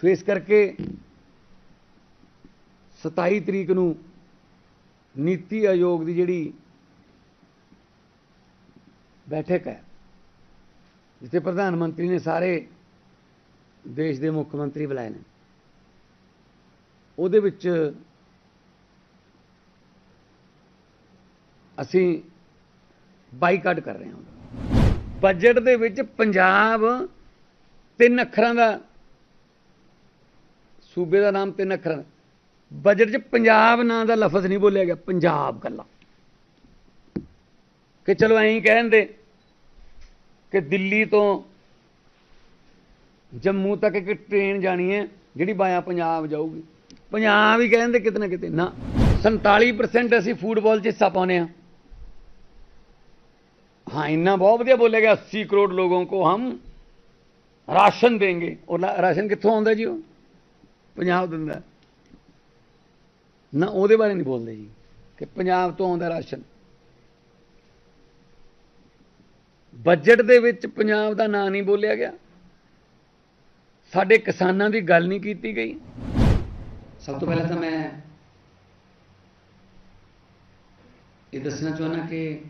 ਸੋ ਇਸ ਕਰਕੇ 27 ਤਰੀਕ ਨੂੰ ਨੀਤੀ ਆਯੋਗ ਦੀ ਜਿਹੜੀ ਬੈਠਕ ਹੈ, ਜਿੱਥੇ ਪ੍ਰਧਾਨ ਮੰਤਰੀ ਨੇ ਸਾਰੇ ਦੇਸ਼ ਦੇ ਮੁੱਖ ਮੰਤਰੀ ਬੁਲਾਏ ਨੇ, ਉਹਦੇ ਵਿੱਚ ਅਸੀਂ ਬਾਈਕਾਟ ਕਰ ਰਹੇ ਹਾਂ। ਬਜਟ ਦੇ ਵਿੱਚ ਪੰਜਾਬ ਤਿੰਨ ਅੱਖਰਾਂ ਦਾ ਸੂਬੇ ਦਾ ਨਾਮ ਤਿੰਨ ਅੱਖਰਾਂ ਦਾ ਬਜਟ 'ਚ ਪੰਜਾਬ ਨਾਂ ਦਾ ਲਫ਼ਜ਼ ਨਹੀਂ ਬੋਲਿਆ ਗਿਆ, ਪੰਜਾਬ ਗੱਲਾਂ। ਕਿ ਚਲੋ ਐਂ ਕਹਿੰਦੇ ਕਿ ਦਿੱਲੀ ਤੋਂ ਜੰਮੂ ਤੱਕ ਇੱਕ ਟ੍ਰੇਨ ਜਾਣੀ ਹੈ, ਜਿਹੜੀ ਬਾਇਆ ਪੰਜਾਬ ਜਾਊਗੀ। ਪੰਜਾਬ ਹੀ ਕਹਿੰਦੇ ਕਿਤੇ ਨਾ ਕਿਤੇ। ਨਾ 47% ਅਸੀਂ ਫੁੱਟਬਾਲ 'ਚ ਹਿੱਸਾ ਪਾਉਨੇ ਆ ਹਾਂ, ਇੰਨਾ ਬਹੁਤ ਵਧੀਆ बोले ਗਿਆ अस्सी ਕਰੋੜ ਲੋਕਾਂ को ਹਮ ਰਾਸ਼ਨ देंगे और राशन कितों आता जी वो ਪੰਜਾਬ ਦਿੰਦਾ ਨਾ ਉਹਦੇ ਬਾਰੇ ਨਹੀਂ ਬੋਲਦੇ ਜੀ, ਕਿ ਪੰਜਾਬ ਤੋਂ ਆਉਂਦਾ ਰਾਸ਼ਨ। ਬਜਟ ਦੇ ਵਿੱਚ ਪੰਜਾਬ ਦਾ ਨਾਂ ਨਹੀਂ ਬੋਲਿਆ ਗਿਆ। ਸਾਡੇ ਕਿਸਾਨਾਂ ਦੀ ਗੱਲ ਨਹੀਂ ਕੀਤੀ ਗਈ। ਸਭ ਤੋਂ ਪਹਿਲਾਂ ਤਾਂ ਮੈਂ ਇਹ ਦੱਸਣਾ ਚਾਹੁੰਦਾ ਕਿ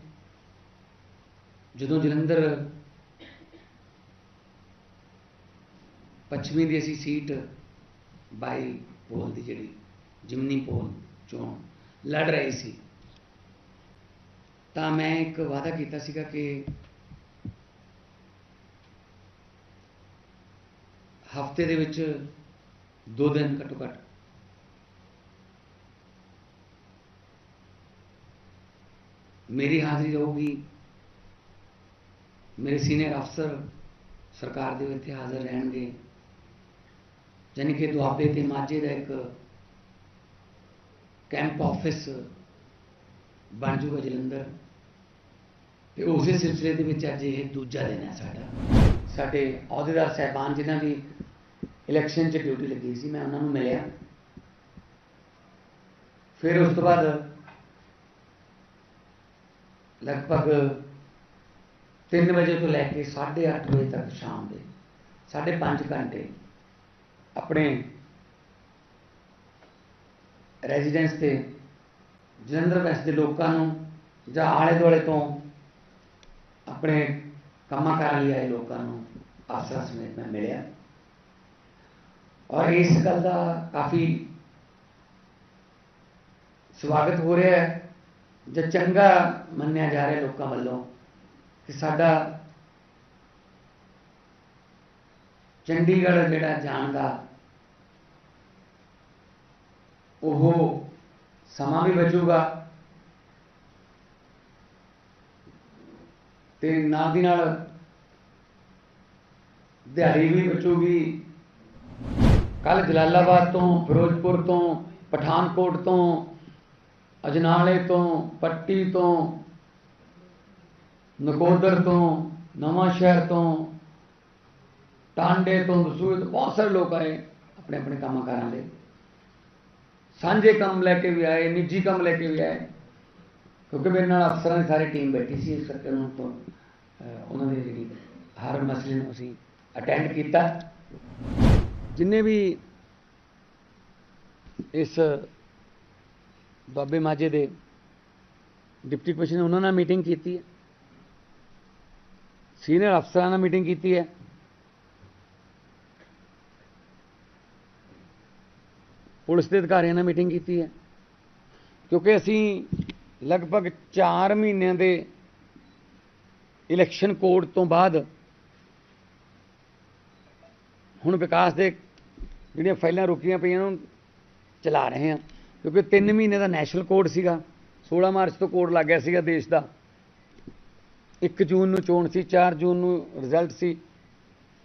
ਜਦੋਂ ਜਲੰਧਰ ਪੱਛਮੀ ਦੀ ਅਸੀਂ ਸੀਟ ਬਾਈ ਪੋਲ ਦੀ ਜਿਹੜੀ ਜਿਮਨੀ ਪੋਲ ਚੋਣ ਲੜ ਰਹੀ ਸੀ। ਤਾਂ ਮੈਂ ਇੱਕ ਵਾਅਦਾ ਕੀਤਾ ਸੀਗਾ ਕਿ ਹਫ਼ਤੇ ਦੇ ਵਿੱਚ ਦੋ ਦਿਨ ਘੱਟੋ ਘੱਟ। ਮੇਰੀ ਹਾਜ਼ਰੀ ਰਹੂਗੀ। ਮੇਰੇ ਸੀਨੀਅਰ ਅਫਸਰ ਸਰਕਾਰ ਦੇ ਵਿੱਚ ਹਾਜ਼ਰ ਰਹਿਣਗੇ। ਯਾਨੀ ਕਿ ਦੁਆਬੇ ਤੇ ਮਾਝੇ ਦਾ ਇੱਕ ਕੈਂਪ ਆਫਿਸ ਬਣ ਜੂਗਾ ਜਲੰਧਰ। ਤੇ ਉਸੇ ਸਿਲਸਿਲੇ ਦੇ ਵਿੱਚ ਅੱਜ ਇਹ ਦੂਜਾ ਦਿਨ ਹੈ ਸਾਡਾ। ਸਾਡੇ ਅਹੁਦੇਦਾਰ ਸਹਿਬਾਨ ਜਿਨ੍ਹਾਂ ਦੀ ਇਲੈਕਸ਼ਨ 'ਚ ਡਿਊਟੀ ਲੱਗੀ ਸੀ, ਮੈਂ ਉਹਨਾਂ ਨੂੰ ਮਿਲਿਆ। ਫਿਰ ਉਸ ਤੋਂ ਬਾਅਦ ਲਗਭਗ 3 ਵਜੇ ਤੋਂ ਲੈ ਕੇ 8:30 ਵਜੇ ਤੱਕ ਸ਼ਾਮ ਦੇ 5.5 ਘੰਟੇ ਆਪਣੇ ਰੈਜ਼ੀਡੈਂਸ ਤੇ ਜਲੰਧਰ ਵੈਸਟ ਦੇ ਲੋਕਾਂ ਨੂੰ ਜਾਂ ਆਲੇ ਦੁਆਲੇ ਤੋਂ ਆਪਣੇ ਕੰਮਾਂ ਕਾਰਾਂ ਲਈ ਆਏ ਲੋਕਾਂ ਨੂੰ ਆਸਰਾ ਸਮੇਤ ਮੈਂ ਮਿਲਿਆ। ਔਰ ਇਸ ਗੱਲ ਦਾ ਕਾਫੀ ਸਵਾਗਤ ਹੋ ਰਿਹਾ ਹੈ, ਜਾਂ ਚੰਗਾ ਮੰਨਿਆ ਜਾ ਰਿਹਾ ਲੋਕਾਂ ਵੱਲੋਂ ਕਿ ਸਾਡਾ ਚੰਡੀਗੜ੍ਹ ਜਿਹੜਾ ਜਾਣ ਦਾ ਉਹ ਸਮਾਂ ਵੀ ਬਚੂਗਾ। ਤੇ ਨਾਲ ਦੀ ਨਾਲ ਦਿਹਾੜੀ ਵੀ ਬਚੂਗੀ। ਕੱਲ ਜਲਾਲਾਬਾਦ ਤੋਂ, ਫਿਰੋਜ਼ਪੁਰ ਤੋਂ, ਪਠਾਨਕੋਟ ਤੋਂ, ਅਜਨਾਲੇ ਤੋਂ, ਪੱਟੀ ਤੋਂ, ਨਕੋਦਰ ਤੋਂ, ਨਵਾਂ ਸ਼ਹਿਰ ਤੋਂ, ਟਾਂਡੇ ਤੋਂ ਦਸੂਏ ਤੋਂ ਬਹੁਤ ਸਾਰੇ ਲੋਕ ਆਏ ਆਪਣੇ ਆਪਣੇ ਕੰਮਾਂ ਕਾਰਾਂ ਲਈ ਸਾਂਝੇ ਕੰਮ ਲੈ ਕੇ ਵੀ ਆਏ, ਨਿੱਜੀ ਕੰਮ ਲੈ ਕੇ ਵੀ ਆਏ। ਕਿਉਂਕਿ ਮੇਰੇ ਨਾਲ ਅਫਸਰਾਂ ਦੀ ਸਾਰੀ ਟੀਮ ਬੈਠੀ ਸੀ, ਇਸ ਕਰਕੇ ਉਹਨਾਂ ਤੋਂ ਉਹਨਾਂ ਦੀ ਜਿਹੜੀ ਹਰ ਮਸਲੇ ਨੂੰ ਅਸੀਂ ਅਟੈਂਡ ਕੀਤਾ। ਜਿੰਨੇ ਵੀ ਇਸ ਬਾਬੇ ਮਾਝੇ ਦੇ ਡਿਪਟੀ ਕਮਿਸ਼ਨਰ ਉਹਨਾਂ ਨਾਲ ਮੀਟਿੰਗ ਕੀਤੀ ਹੈ। ਸੀਨੀਅਰ ਅਫਸਰਾਂ ਨਾਲ ਮੀਟਿੰਗ ਕੀਤੀ ਹੈ। ਪੁਲਿਸ ਦੇ ਅਧਿਕਾਰੀਆਂ ਨਾਲ ਮੀਟਿੰਗ ਕੀਤੀ ਹੈ। ਕਿਉਂਕਿ ਅਸੀਂ ਲਗਭਗ 4 ਮਹੀਨਿਆਂ ਦੇ ਇਲੈਕਸ਼ਨ ਕੋਡ ਤੋਂ ਬਾਅਦ ਹੁਣ ਵਿਕਾਸ ਦੇ ਜਿਹੜੀਆਂ ਫਾਈਲਾਂ ਰੁਕੀਆਂ ਪਈਆਂ ਉਹਨੂੰ ਚਲਾ ਰਹੇ ਹਾਂ। ਕਿਉਂਕਿ 3 ਮਹੀਨੇ ਦਾ ਨੈਸ਼ਨਲ ਕੋਡ ਸੀਗਾ 16 ਮਾਰਚ ਤੋਂ ਕੋਡ ਲੱਗ ਗਿਆ ਸੀਗਾ ਦੇਸ਼ ਦਾ। 1 ਜੂਨ ਨੂੰ ਚੋਣ ਸੀ 4 ਜੂਨ ਨੂੰ ਰਿਜ਼ਲਟ ਸੀ।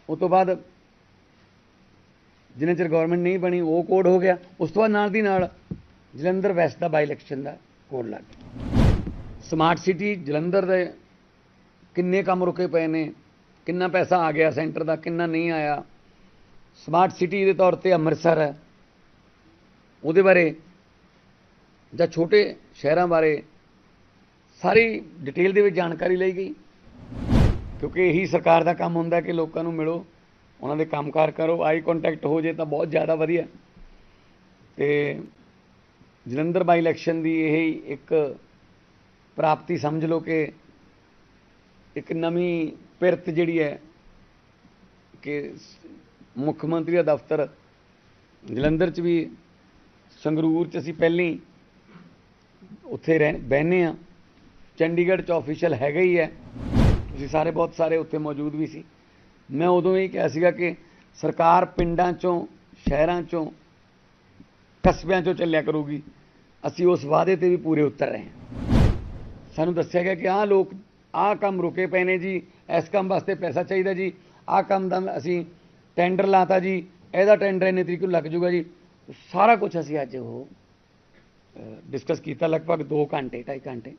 ਉਸ ਤੋਂ ਬਾਅਦ ਜਿੰਨੇ ਚਿਰ ਗਵਰਨਮੈਂਟ ਨਹੀਂ ਬਣੀ, ਉਹ ਕੋਡ ਹੋ ਗਿਆ। ਉਸ ਤੋਂ ਬਾਅਦ ਨਾਲ ਦੀ ਨਾਲ ਜਲੰਧਰ ਵੈਸਟ ਦਾ ਬਾਈ ਇਲੈਕਸ਼ਨ ਦਾ ਕੋਡ ਲੱਗ ਗਿਆ। ਸਮਾਰਟ ਸਿਟੀ ਜਲੰਧਰ ਦੇ ਕਿੰਨੇ ਕੰਮ ਰੁਕੇ ਪਏ ਨੇ, ਕਿੰਨਾ ਪੈਸਾ ਆ ਗਿਆ ਸੈਂਟਰ ਦਾ, ਕਿੰਨਾ ਨਹੀਂ ਆਇਆ। ਸਮਾਰਟ ਸਿਟੀ ਦੇ ਤੌਰ ਤੇ ਅੰਮ੍ਰਿਤਸਰ ਹੈ। ਉਹਦੇ ਬਾਰੇ ਜਾਂ ਛੋਟੇ ਸ਼ਹਿਰਾਂ ਬਾਰੇ ਸਾਰੀ ਡਿਟੇਲ ਦੇ ਵਿੱਚ ਜਾਣਕਾਰੀ ਲਈ ਗਈ। ਕਿਉਂਕਿ ਇਹੀ ਸਰਕਾਰ ਦਾ ਕੰਮ ਹੁੰਦਾ ਕਿ ਲੋਕਾਂ ਨੂੰ ਮਿਲੋ। ਉਹਨਾਂ ਦੇ ਕੰਮਕਾਰ ਕਰੋ, ਆਈ ਕੰਟੈਕਟ ਹੋ ਜੇ ਤਾਂ ਬਹੁਤ ਜ਼ਿਆਦਾ ਵਧੀਆ। ਤੇ ਜਲੰਧਰ ਬਾਈ ਇਲੈਕਸ਼ਨ ਦੀ ਇਹ ਇੱਕ ਪ੍ਰਾਪਤੀ ਸਮਝ ਲਓ ਕਿ ਇੱਕ ਨਵੀਂ ਪਿਰਤ ਜਿਹੜੀ ਹੈ ਕਿ ਮੁੱਖ ਮੰਤਰੀ ਦਾ ਦਫ਼ਤਰ ਜਲੰਧਰ 'ਚ ਵੀ, ਸੰਗਰੂਰ 'ਚ ਅਸੀਂ ਪਹਿਲਾਂ ਹੀ ਉੱਥੇ ਰਹਿ ਬਹਿਨੇ ਆ ਚੰਡੀਗੜ੍ਹ 'ਚ ਆਫੀਸ਼ੀਅਲ ਹੈਗਾ ਹੀ ਹੈ। ਤੁਸੀਂ ਸਾਰੇ, ਬਹੁਤ ਸਾਰੇ ਉੱਥੇ ਮੌਜੂਦ ਵੀ ਸੀ। ਮੈਂ ਉਦੋਂ ਹੀ ਕਿਹਾ ਸੀਗਾ ਕਿ ਸਰਕਾਰ ਪਿੰਡਾਂ 'ਚੋਂ, ਸ਼ਹਿਰਾਂ 'ਚੋਂ, ਕਸਬਿਆਂ 'ਚੋਂ ਚੱਲਿਆ ਕਰੂਗੀ। ਅਸੀਂ ਉਸ ਵਾਅਦੇ ਤੇ ਵੀ ਪੂਰੇ ਉਤਰ ਰਹੇ ਹਾਂ। ਸਾਨੂੰ ਦੱਸਿਆ ਗਿਆ ਕਿ ਆਹ ਲੋਕ, ਆਹ ਕੰਮ ਰੁਕੇ ਪਏ ਨੇ ਜੀ। ਇਸ ਕੰਮ ਵਾਸਤੇ ਪੈਸਾ ਚਾਹੀਦਾ ਜੀ। ਆਹ ਕੰਮ ਦਾ ਅਸੀਂ ਟੈਂਡਰ ਲਾਤਾ ਜੀ। ਇਹਦਾ ਟੈਂਡਰ ਇੰਨੇ ਤਰੀਕ ਨੂੰ ਲੱਗ ਜੂਗਾ ਜੀ। ਸਾਰਾ ਕੁਝ ਅਸੀਂ ਅੱਜ ਉਹ ਡਿਸਕਸ ਕੀਤਾ ਲਗਭਗ 2 ਘੰਟੇ, ਢਾਈ ਘੰਟੇ।